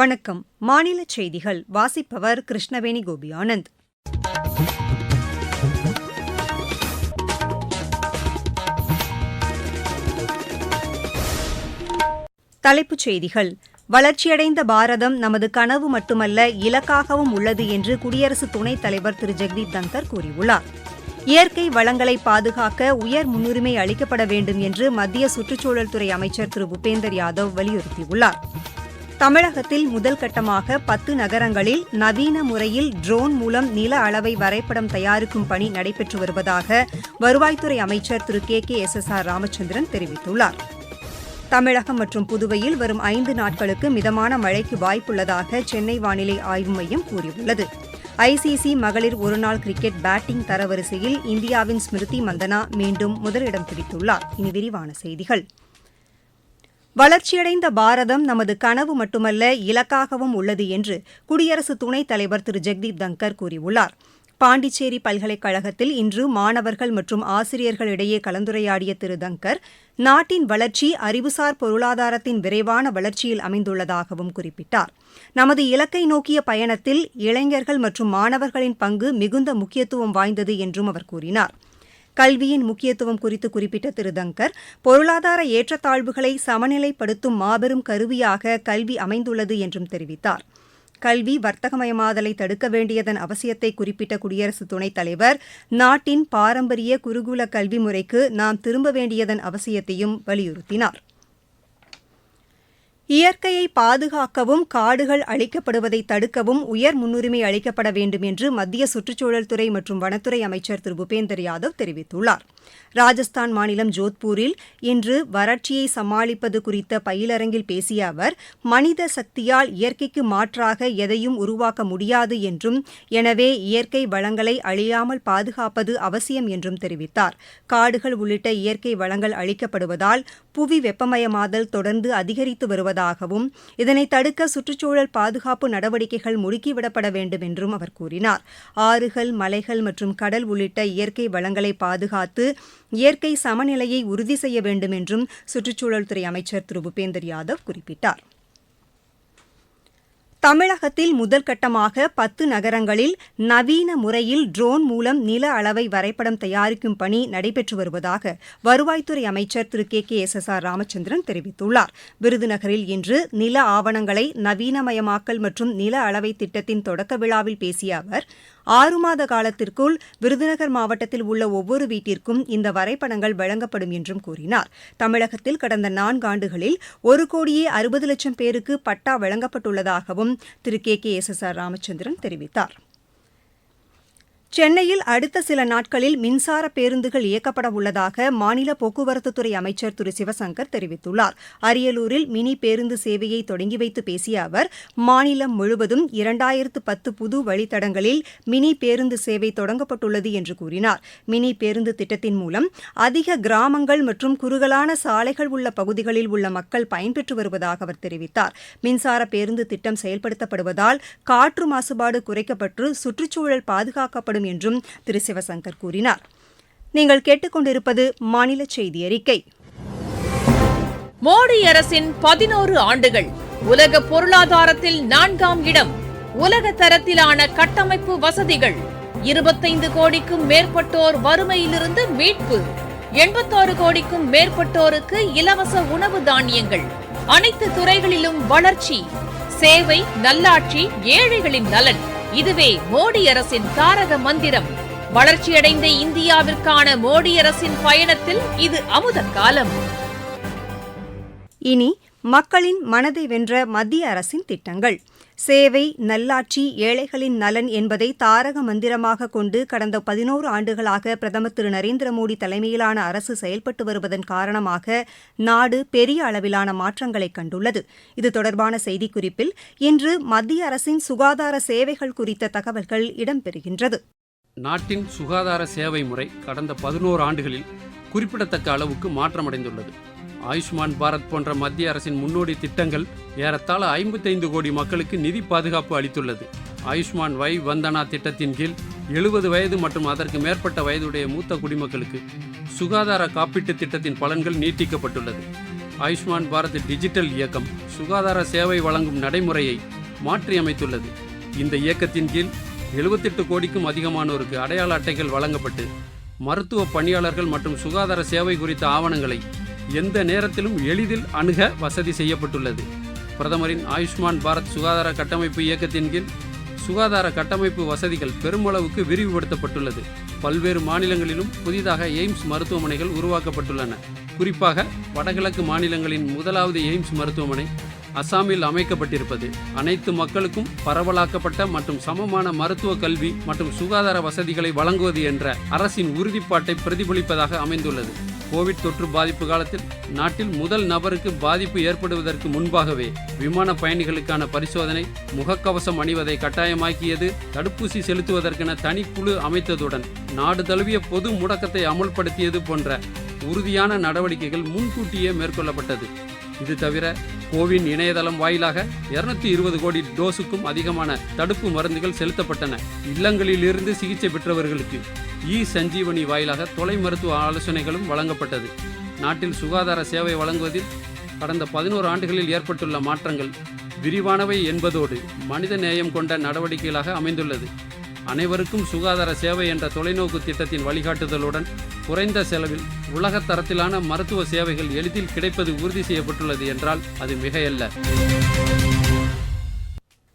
வணக்கம். மாநில செய்திகள். வாசிப்பவர் கிருஷ்ணவேணி கோபி ஆனந்த் தலைப்புச் செய்திகள். வளர்ச்சியடைந்த பாரதம் நமது கனவு மட்டுமல்ல இலக்காகவும் உள்ளது என்று குடியரசு துணைத் தலைவர் திரு. ஜெக்தீப் தங்கர் கூறியுள்ளார். இயற்கை வளங்களை பாதுகாக்க உயர் முன்னுரிமை அளிக்கப்பட வேண்டும் என்று மத்திய சுற்றுச்சூழல் துறை அமைச்சர் திரு. பூபேந்தர் யாதவ் வலியுறுத்தியுள்ளார். தமிழகத்தில் முதல் கட்டமாக பத்து நகரங்களில் நவீன முறையில் ட்ரோன் மூலம் நில அளவை வரைபடம் தயாரிக்கும் பணி நடைபெற்று வருவதாக வருவாய்த்துறை அமைச்சர் Thiru K K S S R Ramachandran தெரிவித்துள்ளார். தமிழகம் மற்றும் புதுவையில் வரும் ஐந்து நாட்களுக்கு மிதமான மழைக்கு வாய்ப்புள்ளதாக சென்னை வானிலை ஆய்வு மையம் கூறியுள்ளது. ஐசிசி மகளிர் ஒருநாள் கிரிக்கெட் பேட்டிங் தரவரிசையில் இந்தியாவின் ஸ்மிருதி மந்தனா மீண்டும் முதலிடம் பிடித்துள்ளார். இனி விரிவான செய்திகள். வளர்ச்சியடைந்த பாரதம் நமது கனவு மட்டுமல்ல இலக்காகவும் உள்ளது என்று குடியரசு துணைத் தலைவர் திரு. ஜெக்தீப் தங்கர் கூறியுள்ளார். பாண்டிச்சேரி பல்கலைக்கழகத்தில் இன்று மாணவர்கள் மற்றும் ஆசிரியர்களிடையே கலந்துரையாடிய திரு. தங்கர் நாட்டின் வளர்ச்சி அறிவுசார் பொருளாதாரத்தின் விரைவான வளர்ச்சியில் அமைந்துள்ளதாகவும் குறிப்பிட்டார். நமது இலக்கை நோக்கிய பயணத்தில் இளைஞர்கள் மற்றும் மாணவர்களின் பங்கு மிகுந்த முக்கியத்துவம் வாய்ந்தது என்றும் அவர் கூறினார். கல்வியின் முக்கியத்துவம் குறித்து குறிப்பிட்ட திரு தங்கர் பொருளாதார ஏற்றத்தாழ்வுகளை சமநிலைப்படுத்தும் மாபெரும் கருவியாக கல்வி அமைந்துள்ளது என்றும் தெரிவித்தார். கல்வி வர்த்தகமயமாதலை தடுக்க வேண்டியதன் அவசியத்தை குறிப்பிட்ட குடியரசு துணைத் தலைவர் நாட்டின் பாரம்பரிய குருகுல கல்வி முறைக்கு நாம் திரும்ப வேண்டியதன் அவசியத்தையும் வலியுறுத்தினார். இயற்கையை பாதுகாக்கவும் காடுகள் அழிக்கப்படுவதை தடுக்கவும் உயர் முன்னுரிமை அளிக்கப்பட வேண்டும் என்று மத்திய சுற்றுச்சூழல் துறை மற்றும் வனத்துறை அமைச்சர் திரு. பூபேந்தர் யாதவ் தெரிவித்துள்ளார். ராஜஸ்தான் மாநிலம் ஜோத்பூரில் இன்று வறட்சியை சமாளிப்பது குறித்த பயிலரங்கில் பேசிய அவர் மனித சக்தியால் இயற்கைக்கு மாற்றாக எதையும் உருவாக்க முடியாது என்றும் எனவே இயற்கை வளங்களை அழியாமல் பாதுகாப்பது அவசியம் என்றும் தெரிவித்தார். காடுகள் உள்ளிட்ட இயற்கை வளங்கள் அழிக்கப்படுவதால் புவி வெப்பமயமாதல் தொடர்ந்து அதிகரித்து வருவதாகவும் இதனை தடுக்க சுற்றுச்சூழல் பாதுகாப்பு நடவடிக்கைகள் முடுக்கிவிடப்பட வேண்டும் என்றும் அவர் கூறினார். ஆறுகள் மலைகள் மற்றும் கடல் உள்ளிட்ட இயற்கை வளங்களை பாதுகாத்து இயற்கை சமநிலையை உறுதி செய்ய வேண்டும் என்றும் சுற்றுச்சூழல் துறை அமைச்சர் திரு பூபேந்தர் யாதவ் குறிப்பிட்டார். தமிழகத்தில் முதல் கட்டமாக பத்து நகரங்களில் நவீன முறையில் ட்ரோன் மூலம் நில அளவை வரைபடம் தயாரிக்கும் பணி நடைபெற்று வருவதாக வருவாய்த்துறை அமைச்சர் Thiru K K S S R Ramachandran தெரிவித்துள்ளார். விருதுநகரில் இன்று நில ஆவணங்களை நவீனமயமாக்கல் மற்றும் நில அளவை திட்டத்தின் தொடக்க விழாவில் பேசிய அவர் ஆறு மாத காலத்திற்குள் விருதுநகர் மாவட்டத்தில் உள்ள ஒவ்வொரு வீட்டிற்கும் இந்த வரைபடங்கள் வழங்கப்படும் என்றும் கூறினார். தமிழகத்தில் கடந்த நான்காண்டுகளில் ஒரு கோடியே அறுபது லட்சம் பேருக்கு பட்டா வழங்கப்பட்டுள்ளதாகவும் Thiru K K S S R Ramachandran தெரிவித்தார். சென்னையில் அடுத்த சில நாட்களில் மின்சார பேருந்துகள் இயக்கப்பட உள்ளதாக மாநில போக்குவரத்துத்துறை அமைச்சர் திரு. சிவசங்கர் தெரிவித்துள்ளார். அரியலூரில் மினி பேருந்து சேவையை தொடங்கி வைத்து பேசிய அவர் மாநிலம் முழுவதும் இரண்டாயிரத்து பத்து புது வழித்தடங்களில் மினி பேருந்து சேவை தொடங்கப்பட்டுள்ளது என்று கூறினார். மினி பேருந்து திட்டத்தின் மூலம் அதிக கிராமங்கள் மற்றும் குறுகலான சாலைகள் உள்ள பகுதிகளில் உள்ள மக்கள் பயன்பெற்று வருவதாக அவர் தெரிவித்தார். மின்சார பேருந்து திட்டம் செயல்படுத்தப்படுவதால் காற்று மாசுபாடு குறைக்கப்பட்டு சுற்றுச்சூழல் பாதுகாக்கப்படும் செயல்படும் என்றும் திரு சிவசங்கர் கூறினார். நீங்கள் கேட்டுக்கொண்டிருப்பது மாநில செய்தி அறிக்கை. மோடி அரசின் பதினோரு ஆண்டுகள் உலக பொருளாதாரத்தில் நான்காம் இடம் உலக தரத்திலான கட்டமைப்பு வசதிகள் இருபத்தைந்து கோடிக்கும் மேற்பட்டோர் வறுமையிலிருந்து மீட்பு எண்பத்தாறு கோடிக்கும் மேற்பட்டோருக்கு இலவச உணவு தானியங்கள் அனைத்து துறைகளிலும் வளர்ச்சி சேவை நல்லாட்சி ஏழைகளின் நலன். இதுவே மோடி அரசின் தாரக மந்திரம். வளர்ச்சியடைந்த இந்தியாவிற்கான மோடி அரசின் பயணத்தில் இது அமுத காலம். இனி மக்களின் மனதை வென்ற மத்திய அரசின் திட்டங்கள். சேவை நல்லாட்சி ஏழைகளின் நலன் என்பதை தாரக மந்திரமாக கொண்டு கடந்த பதினோரு ஆண்டுகளாக பிரதமர் திரு நரேந்திர மோடி தலைமையிலான அரசு செயல்பட்டு வருவதன் காரணமாக நாடு பெரிய அளவிலான மாற்றங்களை கண்டுள்ளது. இது தொடர்பான செய்திக்குறிப்பில் இன்று மத்திய அரசின் சுகாதார சேவைகள் குறித்த தகவல்கள் இடம்பெறுகின்றது. நாட்டின் சுகாதார சேவை முறை கடந்த பதினோரு ஆண்டுகளில் குறிப்பிடத்தக்க அளவுக்கு மாற்றமடைந்துள்ளது. ஆயுஷ்மான் பாரத் போன்ற மத்திய அரசின் முன்னோடி திட்டங்கள் ஏறத்தாழ ஐம்பத்தைந்து கோடி மக்களுக்கு நிதி பாதுகாப்பு அளித்துள்ளது. ஆயுஷ்மான் வை வந்தனா திட்டத்தின் கீழ் எழுபது வயது மற்றும் அதற்கு மேற்பட்ட வயதுடைய மூத்த குடிமக்களுக்கு சுகாதார காப்பீட்டு திட்டத்தின் பலன்கள் நீட்டிக்கப்பட்டுள்ளது. ஆயுஷ்மான் பாரத் டிஜிட்டல் இயக்கம் சுகாதார சேவை வழங்கும் நடைமுறையை மாற்றியமைத்துள்ளது. இந்த இயக்கத்தின் கீழ் எழுபத்தெட்டு கோடிக்கும் அதிகமானோருக்கு அடையாள அட்டைகள் வழங்கப்பட்டு மருத்துவ பணியாளர்கள் மற்றும் சுகாதார சேவை குறித்த ஆவணங்களை எந்த நேரத்திலும் எளிதில் அணுக வசதி செய்யப்பட்டுள்ளது. பிரதமரின் ஆயுஷ்மான் பாரத் சுகாதார கட்டமைப்பு இயக்கத்தின் கீழ் சுகாதார கட்டமைப்பு வசதிகள் பெருமளவுக்கு விரிவுபடுத்தப்பட்டுள்ளது. பல்வேறு மாநிலங்களிலும் புதிதாக எய்ம்ஸ் மருத்துவமனைகள் உருவாக்கப்பட்டுள்ளன. குறிப்பாக வடகிழக்கு மாநிலங்களின் முதலாவது எய்ம்ஸ் மருத்துவமனை அசாமில் அமைக்கப்பட்டிருப்பது. அனைத்து மக்களுக்கும் பரவலாக்கப்பட்ட மற்றும் சமமான மருத்துவ கல்வி மற்றும் சுகாதார வசதிகளை வழங்குவது என்ற அரசின் உறுதிப்பாட்டை பிரதிபலிப்பதாக அமைந்துள்ளது. கோவிட் தொற்று பாதிப்பு காலத்தில் நாட்டில் முதல் நபருக்கு பாதிப்பு ஏற்படுவதற்கு முன்பாகவே விமான பயணிகளுக்கான பரிசோதனை முகக்கவசம் அணிவதை கட்டாயமாக்கியது தடுப்பூசி செலுத்துவதற்கென தனிக்குழு அமைத்ததுடன் நாடு தழுவிய பொது முடக்கத்தை அமுல்படுத்தியது போன்ற உறுதியான நடவடிக்கைகள் முன்கூட்டியே மேற்கொள்ளப்பட்டது. இது தவிர கோவின் இணையதளம் வாயிலாக இருநூத்தி இருபது கோடி டோஸுக்கும் அதிகமான தடுப்பு மருந்துகள் செலுத்தப்பட்டன. இல்லங்களிலிருந்து சிகிச்சை பெற்றவர்களுக்கு இ சஞ்சீவனி வாயிலாக தொலை மருத்துவ ஆலோசனைகளும் வழங்கப்பட்டது. நாட்டில் சுகாதார சேவை வழங்குவதில் கடந்த பதினோரு ஆண்டுகளில் ஏற்பட்டுள்ள மாற்றங்கள் விரிவானவை என்பதோடு மனித நேயம் கொண்ட நடவடிக்கைகளாக அமைந்துள்ளது. அனைவருக்கும் சுகாதார சேவை என்ற தொலைநோக்கு திட்டத்தின் வழிகாட்டுதலுடன் குறைந்த செலவில் உலகத் தரத்திலான மருத்துவ சேவைகள் எளிதில் கிடைப்பது உறுதி செய்யப்பட்டுள்ளது என்றால் அது மிகையல்ல.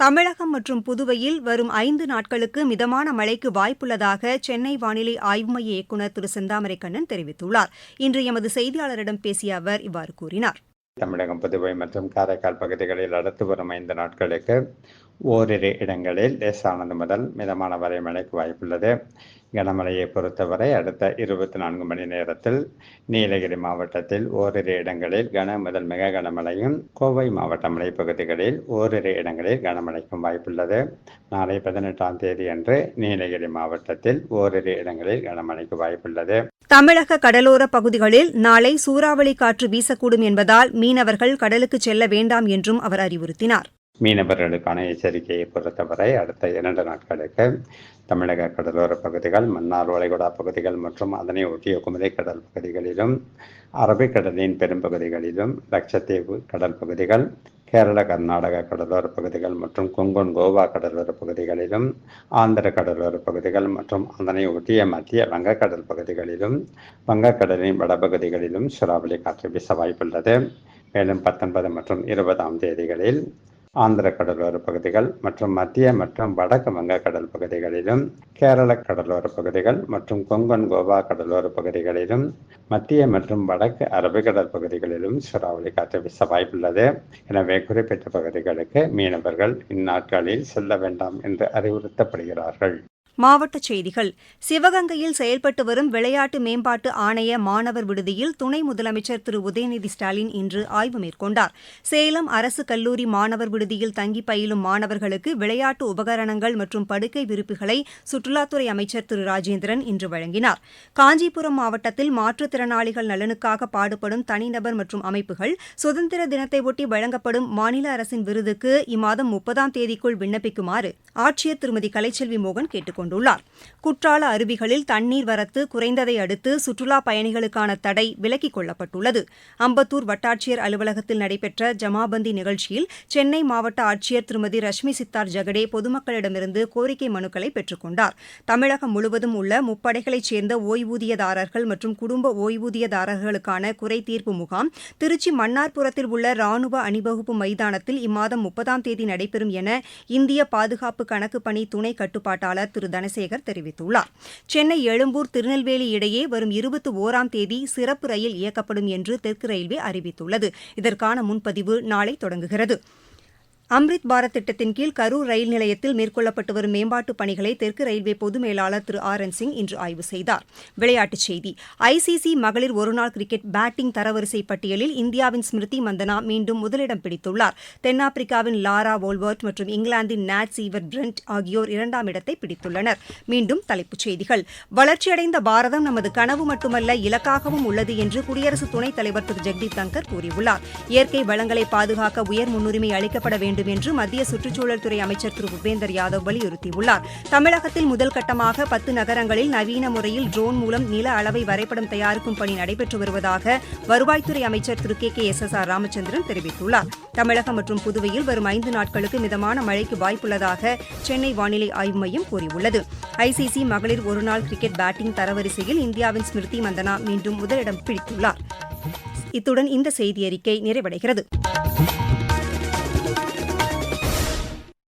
தமிழகம் மற்றும் புதுவையில் வரும் ஐந்து நாட்களுக்கு மிதமான மழைக்கு வாய்ப்புள்ளதாக சென்னை வானிலை ஆய்வு மைய இயக்குநர் திரு செந்தாமரை கண்ணன் தெரிவித்துள்ளார். இன்று எமது செய்தியாளரிடம் பேசிய அவர் இவ்வாறு கூறினார். தமிழகம் புதுவை மற்றும் காரைக்கால் பகுதிகளில் அடுத்து வரும் ஐந்து நாட்களுக்கு ஓரிரு இடங்களில் லேசானது முதல் மிதமான வரை மழைக்கு வாய்ப்புள்ளது. கனமழையை பொறுத்தவரை அடுத்த இருபத்தி நான்கு மணி நேரத்தில் நீலகிரி மாவட்டத்தில் ஓரிரு இடங்களில் கன முதல் மிக கனமழையும் கோவை மாவட்ட மலைப்பகுதிகளில் ஓரிரு இடங்களில் கனமழைக்கும் வாய்ப்புள்ளது. நாளை பதினெட்டாம் தேதி அன்று நீலகிரி மாவட்டத்தில் ஓரிரு இடங்களில் கனமழைக்கு வாய்ப்புள்ளது. தமிழக கடலோர பகுதிகளில் நாளை சூறாவளி காற்று வீசக்கூடும் என்பதால் மீனவர்கள் கடலுக்கு செல்ல வேண்டாம் என்றும் அவர் அறிவுறுத்தினார். மீனவர்களுக்கான எச்சரிக்கையை பொறுத்தவரை அடுத்த இரண்டு நாட்களுக்கு தமிழக கடலோர பகுதிகள் மன்னார் வளைகுடா பகுதிகள் மற்றும் அதனை ஒட்டிய குமரி கடல் பகுதிகளிலும் அரபிக்கடலின் பெரும்பகுதிகளிலும் லட்சத்தீவு கடல் பகுதிகள் கேரள கர்நாடக கடலோர பகுதிகள் மற்றும் கொங்கன் கோவா கடலோர பகுதிகளிலும் ஆந்திர கடலோர பகுதிகள் மற்றும் அதனை ஒட்டிய மத்திய வங்கக்கடல் பகுதிகளிலும் வங்கக்கடலின் வடபகுதிகளிலும் சுறாவளி காற்று வீச வாய்ப்புள்ளது. மேலும் பத்தொன்பது மற்றும் இருபதாம் தேதிகளில் ஆந்திர கடலோர பகுதிகள் மற்றும் மத்திய மற்றும் வடக்கு வங்கக்கடல் பகுதிகளிலும் கேரள கடலோர பகுதிகள் மற்றும் கொங்கன் கோவா கடலோர பகுதிகளிலும் மத்திய மற்றும் வடக்கு அரபிக்கடல் பகுதிகளிலும் சூறாவளி காற்று வீச வாய்ப்புள்ளது. எனவே குறிப்பிட்ட பகுதிகளுக்கு மீனவர்கள் இந்நாட்களில் செல்ல வேண்டாம் என்று அறிவுறுத்தப்படுகிறார்கள். மாவட்டச் செய்திகள். சிவகங்கையில் செயல்பட்டு வரும் விளையாட்டு மேம்பாட்டு ஆணைய மாணவர் விடுதியில் துணை முதலமைச்சர் திரு. உதயநிதி ஸ்டாலின் இன்று ஆய்வு மேற்கொண்டார். சேலம் அரசு கல்லூரி மாணவர் விடுதியில் தங்கி பயிலும் மாணவர்களுக்கு விளையாட்டு உபகரணங்கள் மற்றும் படுக்கை விருப்புகளை சுற்றுலாத்துறை அமைச்சர் திரு. ராஜேந்திரன் இன்று வழங்கினார். காஞ்சிபுரம் மாவட்டத்தில் மாற்றுத்திறனாளிகள் நலனுக்காக பாடுபடும் தனிநபர் மற்றும் அமைப்புகள் சுதந்திர தினத்தையொட்டி வழங்கப்படும் மாநில அரசின் விருதுக்கு இம்மாதம் முப்பதாம் தேதிக்குள் விண்ணப்பிக்குமாறு ஆட்சியர் திருமதி கலைச்செல்வி மோகன் கேட்டுக் கொண்டுள்ளார் குற்றால அருவிகளில் தண்ணீர் வரத்து குறைந்ததை அடுத்து சுற்றுலா பயணிகளுக்கான தடை விலக்கிக் கொள்ளப்பட்டுள்ளது. அம்பத்தூர் வட்டாட்சியர் அலுவலகத்தில் நடைபெற்ற ஜமாபந்தி நிகழ்ச்சியில் சென்னை மாவட்ட ஆட்சியர் திருமதி ரஷ்மி சித்தார் ஜெகடே பொதுமக்களிடமிருந்து கோரிக்கை மனுக்களை பெற்றுக் கொண்டார். தமிழகம் முழுவதும் உள்ள முப்படைகளைச் சேர்ந்த ஓய்வூதியதாரர்கள் மற்றும் குடும்ப ஓய்வூதியதாரர்களுக்கான குறை தீர்ப்பு முகாம் திருச்சி மன்னார்புரத்தில் உள்ள ராணுவ அணிவகுப்பு மைதானத்தில் இம்மாதம் முப்பதாம் தேதி நடைபெறும் என இந்திய பாதுகாப்பு கணக்கு பணி துணை கட்டுப்பாட்டாளர் திரு தனசேகர் தெரிவித்துள்ளார். சென்னை எழும்பூர் திருநெல்வேலி இடையே வரும் இருபத்தி ஓராம் தேதி சிறப்பு ரயில் இயக்கப்படும் என்று தெற்கு ரயில்வே அறிவித்துள்ளது. இதற்கான முன்பதிவு நாளை தொடங்குகிறது. அம்ரித் பாரத் திட்டத்தின் கீழ் கரூர் ரயில் நிலையத்தில் மேற்கொள்ளப்பட்டு வரும் மேம்பாட்டுப் பணிகளை தெற்கு ரயில்வே பொது மேலாளர் திரு ஆர் என் சிங் இன்று ஆய்வு செய்தார். விளையாட்டுச் செய்தி. ஐசிசி மகளிர் ஒருநாள் கிரிக்கெட் பேட்டிங் தரவரிசை பட்டியலில் இந்தியாவின் ஸ்மிருதி மந்தனா மீண்டும் முதலிடம் பிடித்துள்ளார். தென்னாப்பிரிக்காவின் லாரா வோல்வர்ட் மற்றும் இங்கிலாந்தின் நாட் சீவர் பிரண்ட் ஆகியோர் இரண்டாம் இடத்தை பிடித்துள்ளனர். மீண்டும் தலைப்புச் செய்திகள். வளர்ச்சியடைந்த பாரதம் நமது கனவு மட்டுமல்ல இலக்காகவும் உள்ளது என்று குடியரசு துணைத் தலைவர் திரு ஜெக்தீப் தங்கர் கூறியுள்ளார். இயற்கை வளங்களை பாதுகாக்க உயர் முன்னுரிமை அளிக்கப்பட வேண்டும் வேண்டும் என்று மத்திய சுற்றுச்சூழல் துறை அமைச்சர் திரு பூபேந்தர் யாதவ் வலியுறுத்தியுள்ளார். தமிழகத்தில் முதல் கட்டமாக பத்து நகரங்களில் நவீன முறையில் ட்ரோன் மூலம் நில அளவை வரைபடம் தயாரிக்கும் பணி நடைபெற்று வருவதாக வருவாய்த்துறை அமைச்சர் Thiru K K S S R Ramachandran தெரிவித்துள்ளார். தமிழகம் மற்றும் புதுவையில் வரும் ஐந்து நாட்களுக்கு மிதமான மழைக்கு வாய்ப்புள்ளதாக சென்னை வானிலை ஆய்வு மையம் கூறியுள்ளது. ஐசிசி மகளிர் ஒருநாள் கிரிக்கெட் பேட்டிங் தரவரிசையில் இந்தியாவின் ஸ்மிருதி மந்தனா மீண்டும் முதலிடம் பிடித்துள்ளார். இத்துடன் இந்த செய்தி அறிக்கை நிறைவடைகிறது.